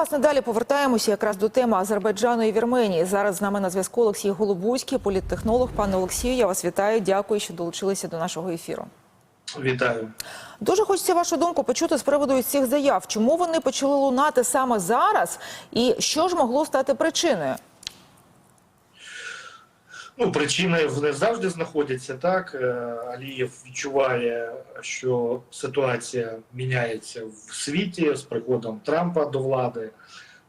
власне далі повертаємося якраз до теми Азербайджану і Вірменії. Зараз з нами на зв'язку Олексій Голубуцький, політтехнолог. Пане Олексію, я вас вітаю. Дякую, що долучилися до нашого ефіру. Вітаю. Дуже хочеться вашу думку почути з приводу цих заяв. Чому вони почали лунати саме зараз, і що ж могло стати причиною? Ну, причини вони завжди знаходяться так. Е, Алієв відчуває, що ситуація міняється в світі з приходом Трампа до влади.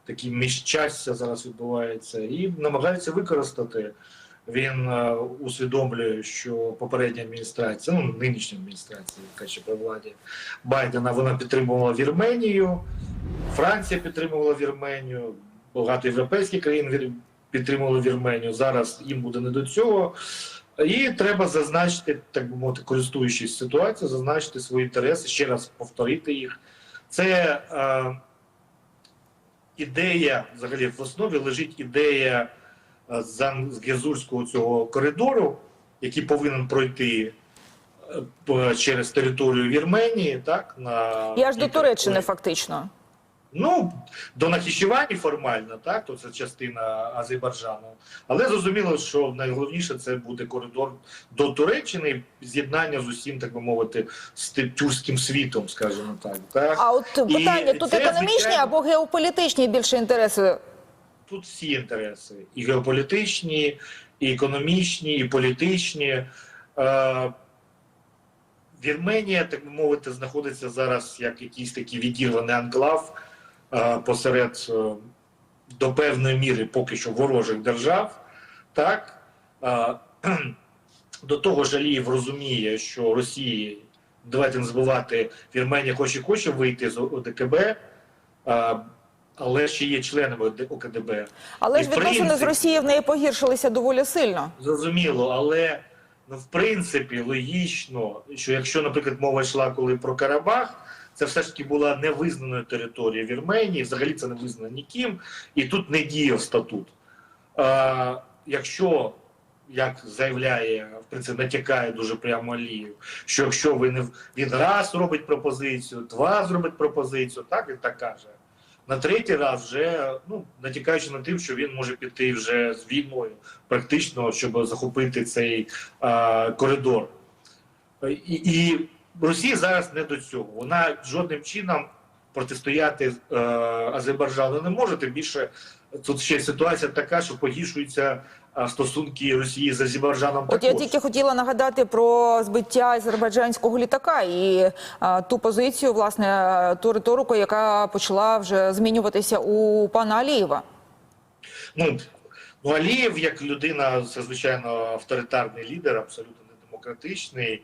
Такі міжчастя зараз відбувається, і намагається використати. Він е, усвідомлює, що попередня адміністрація, ну нинішня адміністрація, яка ще при владі Байдена, вона підтримувала Вірменію, Франція підтримувала Вірменію, багато європейських країн підтримували Вірменію. Зараз їм буде не до цього. І треба зазначити, так би мовити, користуючись ситуацією, зазначити свої інтереси, ще раз повторити їх. Це е, ідея, взагалі в основі лежить ідея е, Зангезурського цього коридору, який повинен пройти е, через територію Вірменії, так на І аж до Туреччини, фактично. Ну, до Нахічевані формально, так, то це частина Азербайджану. Але зрозуміло, що найголовніше це буде коридор до Туреччини, з'єднання з усім, так би мовити, з тюркським світом, скажімо так. так. А от І питання тут економічні звичайно, або геополітичні більше інтереси. Тут всі інтереси: і геополітичні, і економічні, і політичні. Е, Вірменія, так би мовити, знаходиться зараз як якийсь такий відірваний анклав посеред е, до певної міри поки що ворожих держав. Так? Е, до того ж, Алієв розуміє, що Росії, давайте не забувати, Вірменія хоче хоче вийти з ОДКБ, е, але ще є членами ОКДБ. Але І ж відносини з Росією в неї погіршилися доволі сильно. Зрозуміло, але ну, в принципі логічно, що якщо, наприклад, мова йшла коли про Карабах, це все ж таки була невизнана територія Вірменії, взагалі це не визнано ніким, і тут не діяв статут. А, якщо, як заявляє, в принципі, натякає дуже прямо Алієв, що якщо ви він раз робить пропозицію, два зробить пропозицію, так він так каже. На третій раз вже ну натякаючи на тим, що він може піти вже з війною, практично, щоб захопити цей а, коридор. І, і Росія зараз не до цього. Вона жодним чином протистояти е, Азербайджану не може. Тим більше тут ще ситуація така, що погіршуються стосунки Росії з Азербайджаном. От я тільки хотіла нагадати про збиття азербайджанського літака і а, ту позицію, власне, ту риторику, яка почала вже змінюватися у пана Алієва. Ну, ну Алієв, як людина, це звичайно авторитарний лідер, абсолютно недемократичний,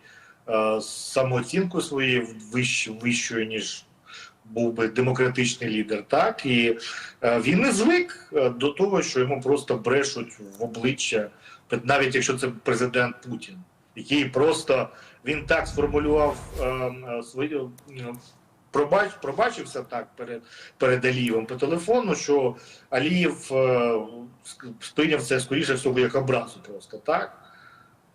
е, з самооцінкою своєю вищ, вищою, ніж був би демократичний лідер. Так і е, він не звик е, до того, що йому просто брешуть в обличчя, навіть якщо це президент Путін, який просто він так сформулював е, е, свою. е, Пробач, пробачився так перед перед Алієвим по телефону, що Алієв е, сприйняв це скоріше всього як образу просто так.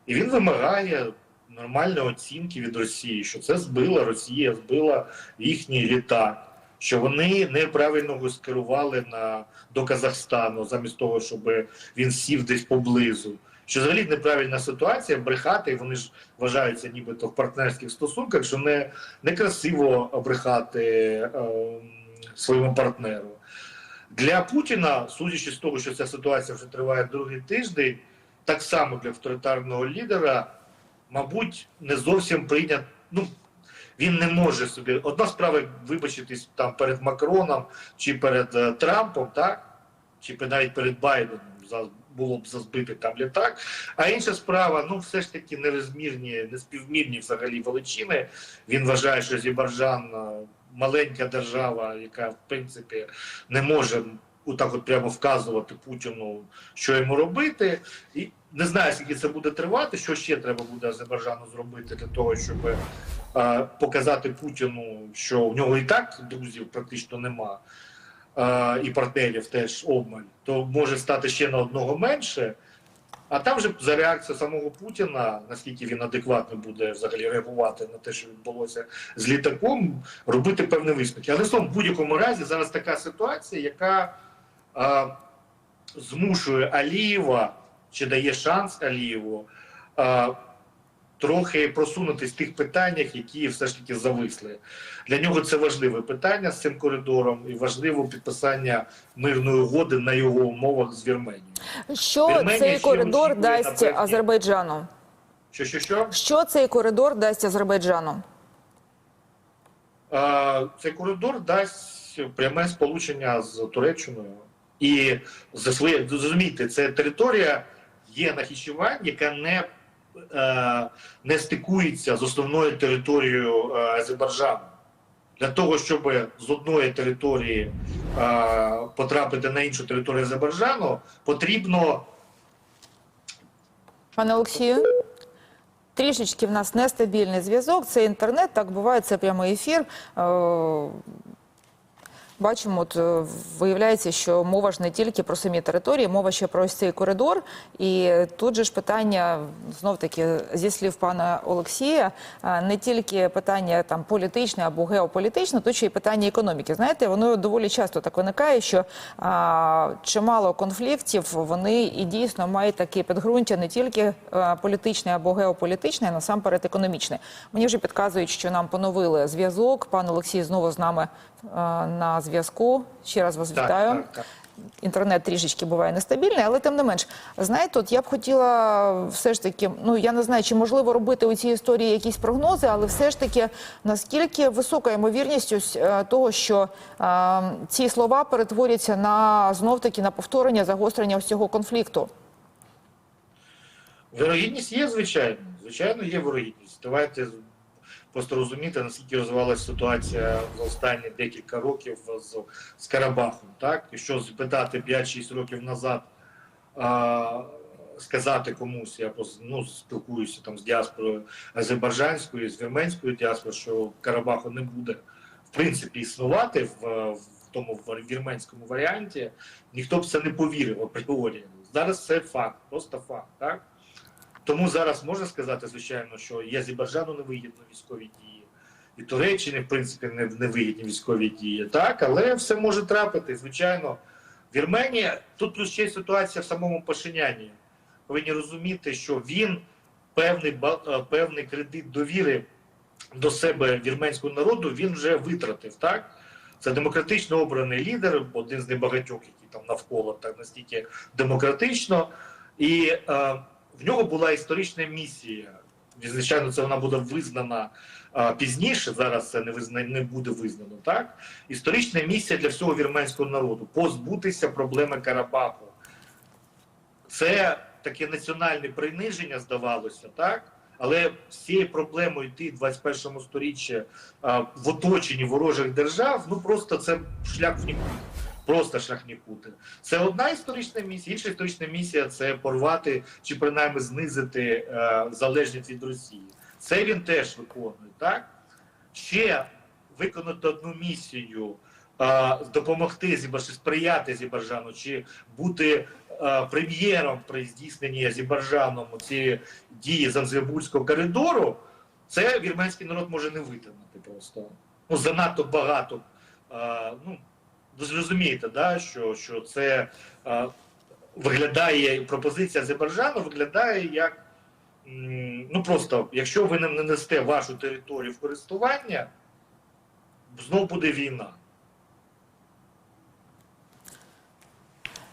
І він вимагає нормальної оцінки від Росії, що це збила Росія, збила їхні літак, що вони неправильно його скерували на, до Казахстану, замість того, щоб він сів десь поблизу. Що взагалі неправильна ситуація, брехати, вони ж вважаються нібито в партнерських стосунках, що не некрасиво брехати е, своєму партнеру. Для Путіна, судячи з того, що ця ситуація вже триває другий тиждень, так само для авторитарного лідера, мабуть, не зовсім прийнят. Ну, він не може собі. Одна справа вибачитись там перед Макроном чи перед е, Трампом, так? Чи навіть перед Байденом за було б за збитий там літак. А інша справа, ну все ж таки нерозмірні, неспівмірні взагалі величини. Він вважає, що Азербайджан е, маленька держава, яка в принципі не може отак от прямо вказувати Путіну, що йому робити. І не знаю, скільки це буде тривати, що ще треба буде Азербайджану зробити для того, щоб е, показати Путіну, що в нього і так друзів практично нема. е, І партнерів теж обмаль, то може стати ще на одного менше. А там вже за реакцію самого Путіна, наскільки він адекватно буде взагалі реагувати на те, що відбулося з літаком, робити певні висновки. Але в будь-якому разі зараз така ситуація, яка а, змушує Алієва чи дає шанс Алієву а, трохи просунутись в тих питаннях, які все ж таки зависли. Для нього це важливе питання з цим коридором і важливо підписання мирної угоди на його умовах з Вірменією. Що Вірменія цей коридор дасть Азербайджану? Що, що, що? Що цей коридор дасть Азербайджану? Цей коридор дасть пряме сполучення з Туреччиною. І за своє зрозумійте, це територія є Нахічевань, яка не, е, не стикується з основною територією е, Азербайджану. Для того, щоб з одної території е, потрапити на іншу територію Азербайджану, потрібно Пане Олексію, трішечки в нас нестабільний зв'язок. Це інтернет, так буває, це прямий ефір. Бачимо, от е, виявляється, що мова ж не тільки про самі території, мова ще про ось цей коридор. І тут же ж питання знов таки зі слів пана Олексія, е, не тільки питання там політичне або геополітичне, тут ще й питання економіки. Знаєте, воно доволі часто так виникає, що а, чимало конфліктів вони і дійсно мають таке підґрунтя не тільки е, політичне або геополітичне, а насамперед економічне. Мені вже підказують, що нам поновили зв'язок. Пан Олексій знову з нами на зв'язку. Ще раз вас вітаю. так, так. Інтернет трішечки буває нестабільний, але тим не менш, знаєте, от я б хотіла все ж таки, ну я не знаю, чи можливо робити у цій історії якісь прогнози, але все ж таки наскільки висока ймовірність ось, е, того, що е, ці слова перетворяться на знов таки на повторення загострення ось цього конфлікту. Вирогідність є, звичайно. Звичайно, є вирогідність. Давайте просто розуміти, наскільки розвивалася ситуація за останні декілька років з, з Карабахом. Так? Якщо запитати 5-6 років назад, а, сказати комусь, я просто ну, спілкуюся там з діаспорою азербайджанською, з вірменською діаспорою, що Карабаху не буде в принципі існувати в, в тому вірменському варіанті, ніхто б це не повірив апріорі. Зараз це факт, просто факт. Так? Тому зараз можна сказати, звичайно, що і Азербайджану невигідно військові дії, і Туреччині, в принципі, не, невигідні військові дії. Так, але все може трапити. Звичайно, Вірменія тут плюс ще ситуація в самому Пашиняні. Повинні розуміти, що він певний е, певний кредит довіри до себе вірменського народу він вже витратив. Так, це демократично обраний лідер, один з небагатьох, який там навколо так настільки демократично. І е, в нього була історична місія. Звичайно, це вона буде визнана а, пізніше. Зараз це не визна, не буде визнано. Так історична місія для всього вірменського народу позбутися проблеми Карабаху. Це таке національне приниження, здавалося, так. Але з цією проблемою йти в 21 сторіччі а, в оточенні ворожих держав, ну просто це шлях в нікуди. Просто шлях нікуди. Це одна історична місія. Інша історична місія це порвати чи принаймні знизити е, залежність від Росії. Це він теж виконує. Так ще виконати одну місію, е, допомогти Азербайджану, сприяти Азербайджану, чи бути е, прем'єром при здійсненні Азербайджаном цієї дії Занзибурського коридору. Це вірменський народ може не витримати просто. Ну занадто багато. Е, ну ви зрозумієте, розумієте, да, що, що це е, виглядає пропозиція Азербайджану, виглядає як ну просто, якщо ви не нанесете вашу територію в користування, знов буде війна.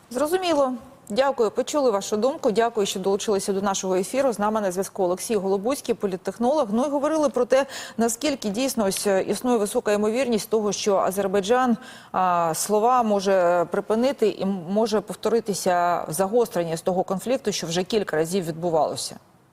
Зрозуміло. Дякую, почули вашу думку. Дякую, що долучилися до нашого ефіру. З нами на зв'язку Олексій Голобуцький, політтехнолог. Ну і говорили про те, наскільки дійсно е, існує висока ймовірність того, що Азербайджан а, слова може припинити і може повторитися загострення з того конфлікту, що вже кілька разів відбувалося.